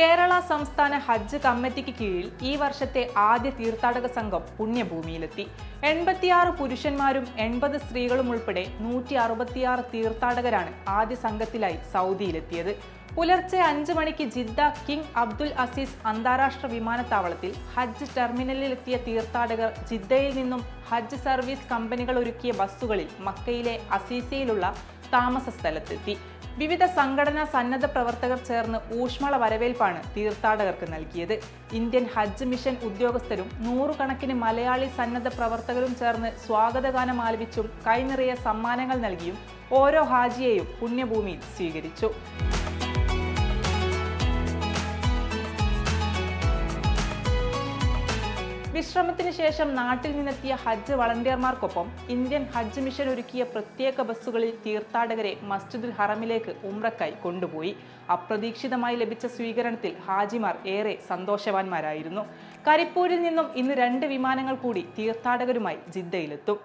കേരള സംസ്ഥാന ഹജ്ജ് കമ്മിറ്റിക്ക് കീഴിൽ ഈ വർഷത്തെ ആദ്യ തീർത്ഥാടക സംഘം പുണ്യഭൂമിയിലെത്തി. എൺപത്തിയാറ് പുരുഷന്മാരും എൺപത് സ്ത്രീകളും ഉൾപ്പെടെ നൂറ്റി അറുപത്തിയാറ് തീർത്ഥാടകരാണ് ആദ്യ സംഘത്തിലായി സൗദിയിലെത്തിയത്. പുലർച്ചെ അഞ്ച് മണിക്ക് ജിദ്ദ കിങ് അബ്ദുൽ അസീസ് അന്താരാഷ്ട്ര വിമാനത്താവളത്തിൽ ഹജ്ജ് ടെർമിനലിലെത്തിയ തീർത്ഥാടകർ ജിദ്ദയിൽ നിന്നും ഹജ്ജ് സർവീസ് കമ്പനികൾ ഒരുക്കിയ ബസ്സുകളിൽ മക്കയിലെ അസീസയിലുള്ള താമസ സ്ഥലത്തെത്തി. വിവിധ സംഘടനാ സന്നദ്ധ പ്രവർത്തകർ ചേർന്ന് ഊഷ്മള വരവേൽപ്പാണ് തീർത്ഥാടകർക്ക് നൽകിയത്. ഇന്ത്യൻ ഹജ്ജ് മിഷൻ ഉദ്യോഗസ്ഥരും നൂറുകണക്കിന് മലയാളി സന്നദ്ധ പ്രവർത്തകരും ചേർന്ന് സ്വാഗതഗാനം ആലപിച്ചും കൈനിറയ സമ്മാനങ്ങൾ നൽകിയും ഓരോ ഹാജിയെയും പുണ്യഭൂമിയിൽ സ്വീകരിച്ചു. വിശ്രമത്തിന് ശേഷം നാട്ടിൽ നിന്നെത്തിയ ഹജ്ജ് വളണ്ടിയർമാർക്കൊപ്പം ഇന്ത്യൻ ഹജ്ജ് മിഷൻ ഒരുക്കിയ പ്രത്യേക ബസ്സുകളിൽ തീർത്ഥാടകരെ മസ്ജിദുൽ ഹറമിലേക്ക് ഉംറക്കായി കൊണ്ടുപോയി. അപ്രതീക്ഷിതമായി ലഭിച്ച സ്വീകരണത്തിൽ ഹാജിമാർ ഏറെ സന്തോഷവാന്മാരായിരുന്നു. കരിപ്പൂരിൽ നിന്നും ഇന്ന് രണ്ട് വിമാനങ്ങൾ കൂടി തീർത്ഥാടകരുമായി ജിദ്ദയിലെത്തും.